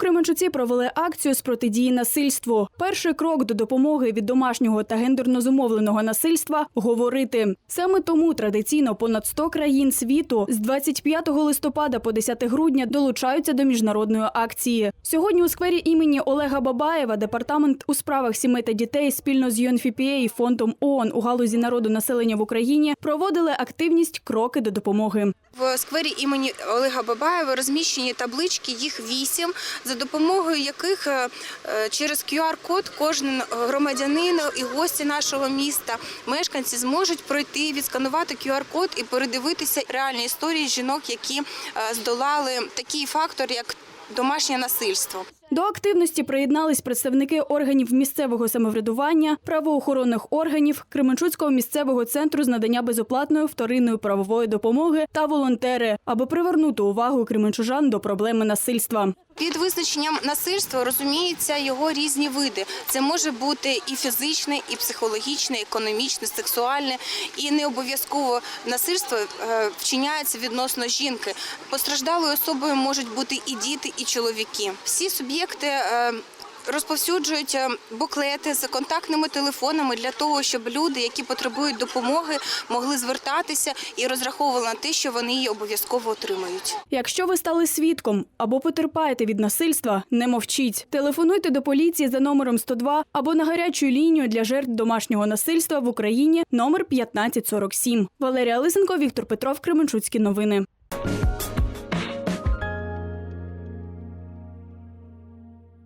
Кременчуці провели акцію з протидії насильству. Перший крок до допомоги від домашнього та гендерно зумовленого насильства говорити. Саме тому традиційно понад 100 країн світу з 25 листопада по 10 грудня долучаються до міжнародної акції. Сьогодні у сквері імені Олега Бабаєва департамент у справах сімей та дітей спільно з UNFPA фондом ООН у галузі народу населення в Україні проводили активність кроки до допомоги. В сквері імені Олега Бабаєва розміщені таблички, їх вісім, за допомогою яких е, е, через QR-код кожен громадянин і гості нашого міста, мешканці зможуть пройти, відсканувати QR-код і передивитися реальні історії жінок, які е, здолали такий фактор, як домашнє насильство. До активності приєднались представники органів місцевого самоврядування, правоохоронних органів, Кременчуцького місцевого центру з надання безоплатної вторинної правової допомоги та волонтери, аби привернути увагу кременчужан до проблеми насильства. Під визначенням насильства розуміються його різні види. Це може бути і фізичне, і психологічне, і економічне, сексуальне, і не обов'язково насильство е, вчиняється відносно жінки. Постраждалою особою можуть бути і діти, і чоловіки. Всі суб'єкти. Е, Розповсюджують е, буклети з контактними телефонами для того, щоб люди, які потребують допомоги, могли звертатися і розраховували на те, що вони її обов'язково отримають. Якщо ви стали свідком або потерпаєте від насильства, не мовчіть. Телефонуйте до поліції за номером 102 або на гарячу лінію для жертв домашнього насильства в Україні номер 1547. Валерія Лисенко, Віктор Петров, Кременчуцькі новини.